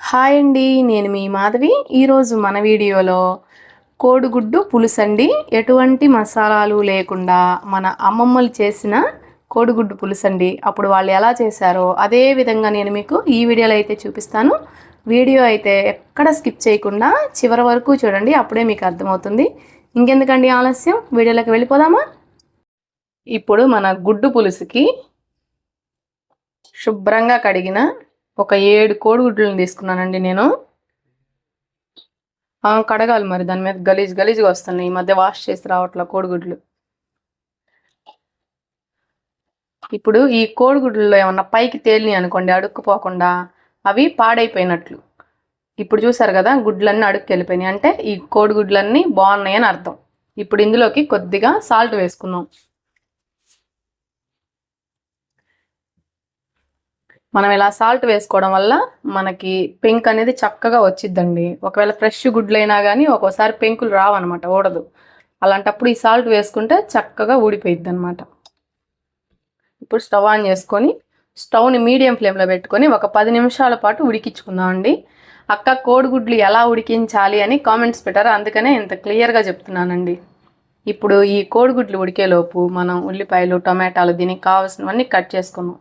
Hi అండి నేను మీ మాధవి. ఈరోజు మన వీడియోలో కోడిగుడ్డు పులుసు అండి ఎటువంటి మసాలాలు లేకుండా మన అమ్మమ్మలు చేసిన కోడిగుడ్డు పులుసు అండి అప్పుడు వాళ్ళు ఎలా చేశారో అదే విధంగా నేను మీకు ఈ వీడియోలో అయితే చూపిస్తాను. వీడియో అయితే ఎక్కడ స్కిప్ చేయకుండా చివరి వరకు చూడండి అప్పుడే మీకు అర్థమవుతుంది. ఇంకెందుకండి ఆలస్యం? వీడియోలోకి వెళ్ళిపోదామా? ఇప్పుడు మన గుడ్డు పులుసుకి శుభ్రంగా కడిగిన ఒక ఏడు కోడిగుడ్లను తీసుకున్నానండి నేను. కడగాలి మరి దాని మీద గలీజ్ గలీజ్గా వస్తున్నాయి. ఈ మధ్య వాష్ చేసి రావట్లే కోడిగుడ్లు. ఇప్పుడు ఈ కోడిగుడ్లలో ఏమన్నా పైకి తేలినాయి అనుకోండి అడుక్కుపోకుండా అవి పాడైపోయినట్లు. ఇప్పుడు చూసారు కదా గుడ్లన్నీ అడుక్కి వెళ్ళిపోయినాయి. అంటే ఈ కోడిగుడ్లన్నీ బాగున్నాయి అని అర్థం. ఇప్పుడు ఇందులోకి కొద్దిగా సాల్ట్ వేసుకున్నాం మనం ఇలా సాల్ట్ వేసుకోవడం వల్ల మనకి పెంక్ అనేది చక్కగా వచ్చిద్దండి. ఒకవేళ ఫ్రెష్ గుడ్లైనా కానీ ఒక్కోసారి పెంకులు రావన్నమాట ఊడదు. అలాంటప్పుడు ఈ సాల్ట్ వేసుకుంటే చక్కగా ఊడిపోయిద్ది అనమాట ఇప్పుడు స్టవ్ ఆన్ చేసుకొని స్టవ్ని మీడియం ఫ్లేమ్లో పెట్టుకొని ఒక పది నిమిషాల పాటు ఉడికించుకుందామండి. అక్క కోడిగుడ్లు ఎలా ఉడికించాలి అని కామెంట్స్ పెట్టారు అందుకనే ఇంత క్లియర్గా చెప్తున్నానండి. ఇప్పుడు ఈ కోడిగుడ్లు ఉడికేలోపు మనం ఉల్లిపాయలు టమాటాలు దీనికి కావాల్సినవన్నీ కట్ చేసుకుందాం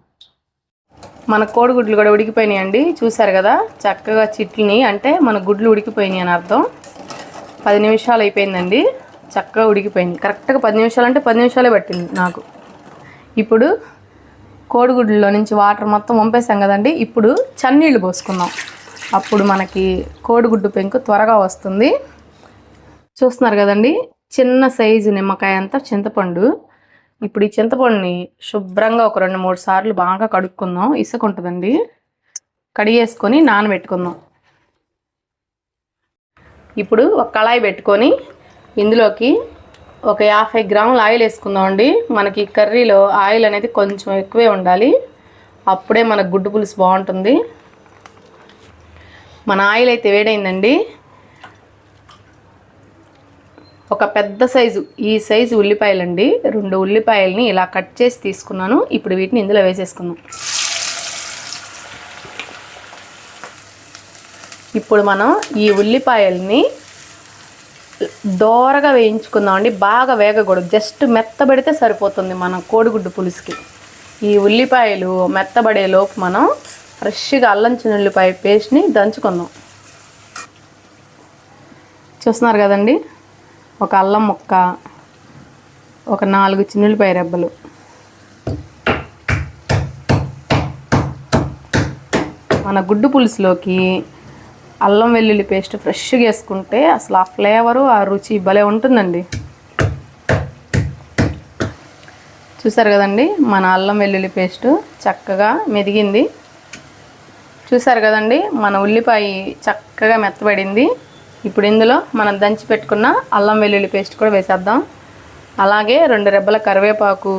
మన కోడిగుడ్లు కూడా ఉడికిపోయినాయి అండి చూసారు కదా? చక్కగా చిట్లిని అంటే మన గుడ్లు ఉడికిపోయినాయి అని అర్థం. పది నిమిషాలు అయిపోయిందండి. చక్కగా ఉడికిపోయింది. కరెక్ట్గా పది నిమిషాలు అంటే పది నిమిషాలే పట్టింది నాకు. ఇప్పుడు కోడిగుడ్లలో నుంచి వాటర్ మొత్తం వంపేసాం కదండి. ఇప్పుడు చన్నీళ్ళు పోసుకుందాం. అప్పుడు మనకి కోడిగుడ్డు పెంకు త్వరగా వస్తుంది. చూస్తున్నారు కదండి? చిన్న సైజు నిమ్మకాయ అంతా చింతపండు. ఇప్పుడు ఈ చింతపండుని శుభ్రంగా ఒక రెండు మూడు సార్లు బాగా కడుక్కుందాం. ఇసుక ఉంటుందండి. కడిగేసుకొని నానబెట్టుకుందాం. ఇప్పుడు ఒక కళాయి పెట్టుకొని ఇందులోకి ఒక యాభై గ్రాముల ఆయిల్ వేసుకుందాం అండి. మనకి కర్రీలో ఆయిల్ అనేది కొంచెం ఎక్కువే ఉండాలి. అప్పుడే మనకు గుడ్డు పులుసు బాగుంటుంది. మన ఆయిల్ అయితే వేడైందండి. ఒక పెద్ద సైజు ఈ సైజు ఉల్లిపాయలండి. రెండు ఉల్లిపాయలని ఇలా కట్ చేసి తీసుకున్నాను. ఇప్పుడు వీటిని ఇందులో వేసేసుకుందాం. ఇప్పుడు మనం ఈ ఉల్లిపాయల్ని దోరగా వేయించుకుందాం అండి. బాగా వేగకూడదు. జస్ట్ మెత్తబడితే సరిపోతుంది మన కోడిగుడ్డు పులుసుకి. ఈ ఉల్లిపాయలు మెత్తబడే లోపు మనం ఫ్రెష్గా అల్లం చిన్నుల్లిపాయ పేస్ట్ని దంచుకుందాం. చూస్తున్నారు కదండి? ఒక అల్లం ముక్క ఒక నాలుగు చిన్నులపాయ రెబ్బలు. మన గుడ్డు పులుసులోకి అల్లం వెల్లుల్లి పేస్ట్ ఫ్రెష్గా వేసుకుంటే అసలు ఆ ఫ్లేవరు ఆ రుచి భలే ఉంటుందండి. చూసారు కదండి మన అల్లం వెల్లుల్లి పేస్ట్ చక్కగా మెదిగింది. చూసారు కదండి మన ఉల్లిపాయ చక్కగా మెత్తబడింది. ఇప్పుడు ఇందులో మనం దంచి పెట్టుకున్న అల్లం వెల్లుల్లి పేస్ట్ కూడా వేసేద్దాం. అలాగే రెండు రెబ్బల కరివేపాకు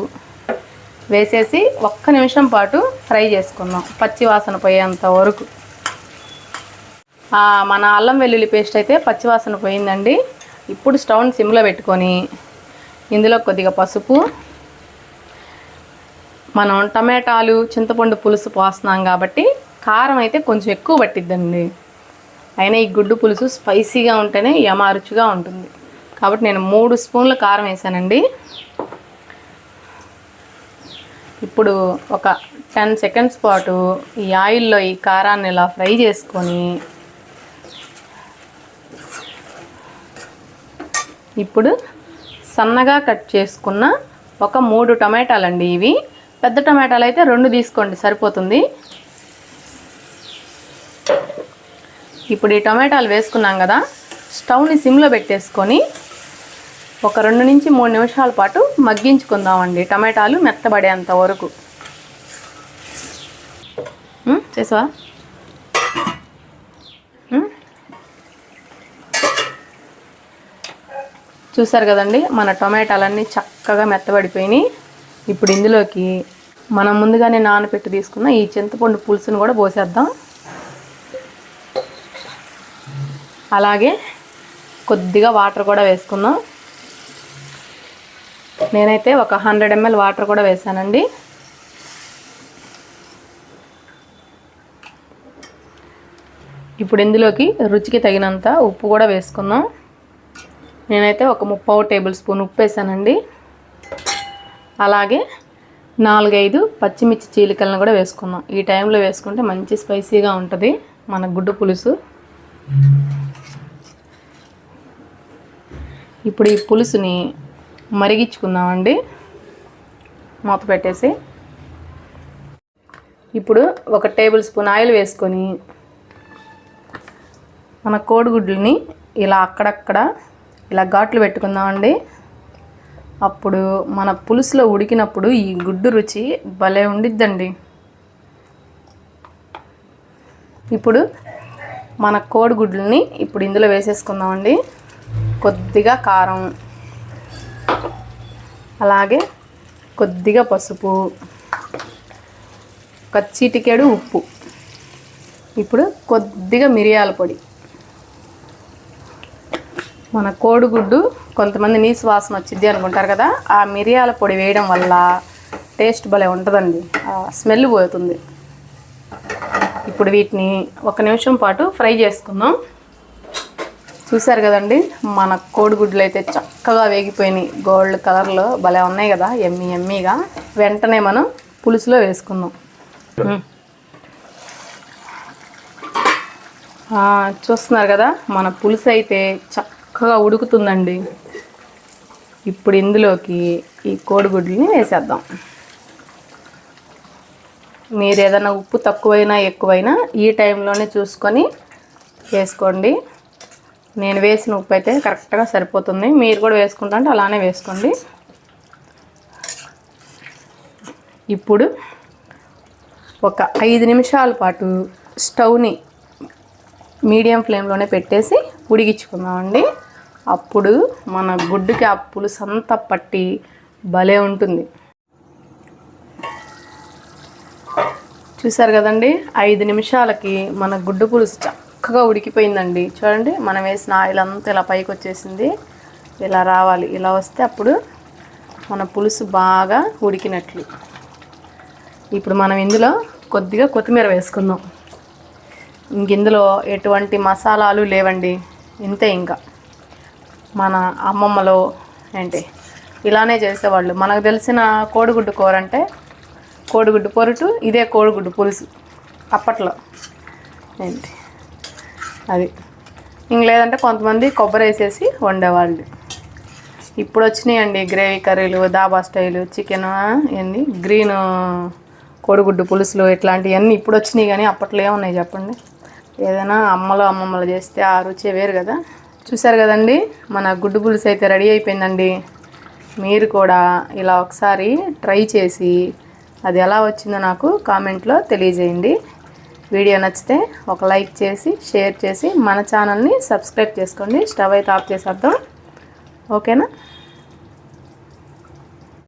వేసేసి ఒక్క నిమిషం పాటు ఫ్రై చేసుకుందాం పచ్చి వాసన పోయేంత వరకు. మన అల్లం వెల్లుల్లి పేస్ట్ అయితే పచ్చివాసన పోయిందండి. ఇప్పుడు స్టవ్ని సిమ్లో పెట్టుకొని ఇందులో కొద్దిగా పసుపు మనం టమాటాలు చింతపండు పులుసు పోస్తున్నాం కాబట్టి కారం అయితే కొంచెం ఎక్కువ పట్టిద్దండి. అయినా ఈ గుడ్డు పులుసు స్పైసీగా ఉంటేనే యమారుచుగా ఉంటుంది. కాబట్టి నేను మూడు స్పూన్ల కారం వేసానండి. ఇప్పుడు ఒక టెన్ సెకండ్స్ పాటు ఈ ఆయిల్లో ఈ కారాన్ని ఇలా ఫ్రై చేసుకొని ఇప్పుడు సన్నగా కట్ చేసుకున్న ఒక మూడు టమాటాలండి ఇవి. పెద్ద టమాటాలు అయితే రెండు తీసుకోండి సరిపోతుంది. ఇప్పుడు ఈ టమాటాలు వేసుకున్నాం కదా స్టవ్ని సిమ్లో పెట్టేసుకొని ఒక రెండు నుంచి మూడు నిమిషాల పాటు మగ్గించుకుందామండి. టమాటాలు మెత్తబడేంత వరకు. చేసావా? చూసారు కదండి మన టొమాటాలన్నీ చక్కగా మెత్తబడిపోయినాయి. ఇప్పుడు ఇందులోకి మనం ముందుగానే నానబెట్టి తీసుకున్న ఈ చింతపండు పులుసును కూడా పోసేద్దాం. అలాగే కొద్దిగా వాటర్ కూడా వేసుకుందాం. నేనైతే ఒక హండ్రెడ్ ఎంఎల్ వాటర్ కూడా వేసానండి. ఇప్పుడు ఇందులోకి రుచికి తగినంత ఉప్పు కూడా వేసుకుందాం. నేనైతే ఒక ముప్పావు టేబుల్ స్పూన్ ఉప్పు వేసానండి. అలాగే నాలుగైదు పచ్చిమిర్చి చీలికలను కూడా వేసుకుందాం. ఈ టైంలో వేసుకుంటే మంచి స్పైసీగా ఉంటుంది మన గుడ్డు పులుసు. ఇప్పుడు ఈ పులుసుని మరిగించుకుందామండి. మూత పెట్టేసి. ఇప్పుడు ఒక టేబుల్ స్పూన్ ఆయిల్ వేసుకొని మన కోడిగుడ్లని ఇలా అక్కడక్కడ ఇలా ఘాట్లు పెట్టుకుందామండి. అప్పుడు మన పులుసులో ఉడికినప్పుడు ఈ గుడ్డు రుచి భలే ఉండిద్దండి. ఇప్పుడు మన కోడిగుడ్లని ఇప్పుడు ఇందులో వేసేసుకుందామండి. కొద్దిగా కారం. అలాగే కొద్దిగా పసుపు. ఒక చిటికెడు ఉప్పు. ఇప్పుడు కొద్దిగా మిరియాల పొడి. మన కోడిగుడ్డు కొంతమంది నీసు వాసన వచ్చింది అనుకుంటారు కదా ఆ మిరియాల పొడి వేయడం వల్ల టేస్ట్ భలే ఉంటుందండి. స్మెల్ పోతుంది. ఇప్పుడు వీటిని ఒక నిమిషం పాటు ఫ్రై చేసుకుందాం. చూసారు కదండి మన కోడిగుడ్లు అయితే చక్కగా వేగిపోయినాయి. గోల్డ్ కలర్లో భలే ఉన్నాయి కదా ఎమ్మి ఎమ్మిగా. వెంటనే మనం పులుసులో వేసుకుందాం. చూస్తున్నారు కదా మన పులుసు అయితే చక్కగా ఉడుకుతుందండి. ఇప్పుడు ఇందులోకి ఈ కోడిగుడ్లని వేసేద్దాం. మీరు ఏదైనా ఉప్పు తక్కువైనా ఎక్కువైనా ఈ టైంలోనే చూసుకొని వేసుకోండి. నేను వేసిన ఉప్పు అయితే కరెక్ట్గా సరిపోతుంది. మీరు కూడా వేసుకుంటా అంటే అలానే వేసుకోండి. ఇప్పుడు ఒక ఐదు నిమిషాల పాటు స్టవ్ని మీడియం ఫ్లేమ్లోనే పెట్టేసి ఉడిగించుకుందామండి అప్పుడు మన గుడ్డుకి ఆ పులుసు అంతా పట్టి భలే ఉంటుంది. చూసారు కదండి? ఐదు నిమిషాలకి మన గుడ్డు పులుసు చక్కగా ఉడికిపోయిందండి. చూడండి మనం వేసిన ఆయిల్ అంతా ఇలా పైకి వచ్చేసింది. ఇలా రావాలి. ఇలా వస్తే అప్పుడు మన పులుసు బాగా ఉడికినట్లు. ఇప్పుడు మనం ఇందులో కొద్దిగా కొత్తిమీర వేసుకుందాం. ఇంక ఇందులో ఎటువంటి మసాలాలు లేవండి. ఇంతే ఇంకా. మన అమ్మమ్మలో ఏంటి ఇలానే చేసేవాళ్ళు. మనకు తెలిసిన కోడిగుడ్డు కూర అంటే కోడిగుడ్డు పొరుటు ఇదే కోడిగుడ్డు పులుసు. అప్పట్లో. ఏంటి? అది. ఇంక లేదంటే కొంతమంది కొబ్బరి వేసేసి వండేవాళ్ళు. ఇప్పుడు వచ్చినాయండి గ్రేవీ కర్రీలు దాబా స్టైలు చికెన్ ఏంది? గ్రీన్ కోడిగుడ్డు పులుసులు ఇట్లాంటివన్నీ ఇప్పుడు వచ్చినాయి కానీ అప్పట్లో ఏమున్నాయి చెప్పండి? ఏదైనా అమ్మలు అమ్మమ్మలు చేస్తే ఆ రుచి వేరు కదా. చూసారు కదండి? మన గుడ్డు పులుసు అయితే రెడీ అయిపోయిందండి. మీరు కూడా ఇలా ఒకసారి ట్రై చేసి అది ఎలా వచ్చిందో నాకు కామెంట్లో తెలియజేయండి. వీడియో నచ్చితే ఒక లైక్ చేసి షేర్ చేసి మన ఛానల్ని సబ్స్క్రైబ్ చేసుకోండి. స్టవ్ అయితే ఆఫ్ చేసేద్దాం. ఓకేనా?